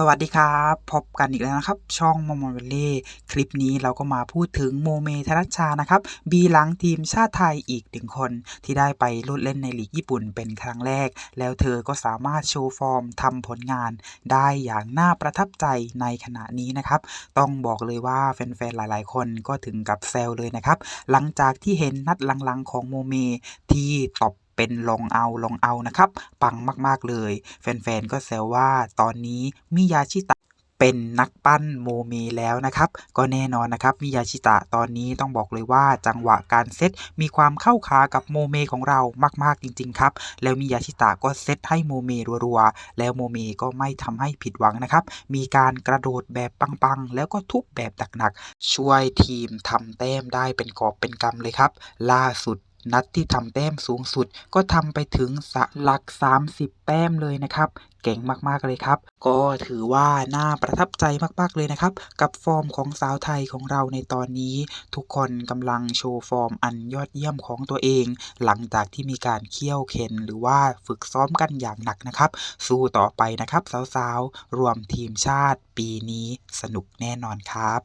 สวัสดีครับ พบกันอีกแล้วนะครับ ช่องมอมอเวลเล่คลิปนี้เราก็มาพูดถึงโมเมธนัชชานะครับบีหลังทีมชาติไทยอีกหนึ่งคน ที่ได้ไปลุดเล่นในลีกญี่ปุ่นเป็นครั้งแรก แล้วเธอก็สามารถโชว์ฟอร์มทำผลงาน ได้อย่างน่าประทับใจในขณะนี้นะครับ ต้องบอกเลยว่าแฟนๆหลาย ๆ คนก็ถึงกับแซวเลยนะครับ หลังจากที่เห็นนัดหลังๆของโมเมที่ตบ เป็นลองเอาลองเอานะครับปังมากๆเลย แฟนๆก็แซวว่าตอนนี้มิยาชิตะเป็นนักปั้นโมเมแล้วนะครับ ก็แน่นอนนะครับมิยาชิตะตอนนี้ต้องบอกเลยว่าจังหวะการเซตมีความเข้าขากับโมเมของเรามากๆจริง ๆ ครับ แล้วมิยาชิตะก็เซตให้โมเมรัวๆแล้วโมเมก็ไม่ทำให้ผิดหวังนะครับ มีการกระโดดแบบปังๆ แล้วก็ทุบแบบหนักๆช่วยทีมทำแต้มได้เป็นกอบเป็นกำเลยครับ ล่าสุด นัดที่ทำแต้มสูงสุดก็ทำไปถึงสะหลัก 30 แต้มเลยนะครับเก่งมากๆเลยครับ ก็ถือว่าน่าประทับใจมากๆเลยนะครับ กับฟอร์มของสาวไทยของเราในตอนนี้ ทุกคนกำลังโชว์ฟอร์มอันยอดเยี่ยมของตัวเอง หลังจากที่มีการเคี่ยวเข็นหรือว่าฝึกซ้อมกันอย่างหนักนะครับ สู้ต่อไปนะครับสาวๆ รวมทีมชาติปีนี้สนุกแน่นอนครับ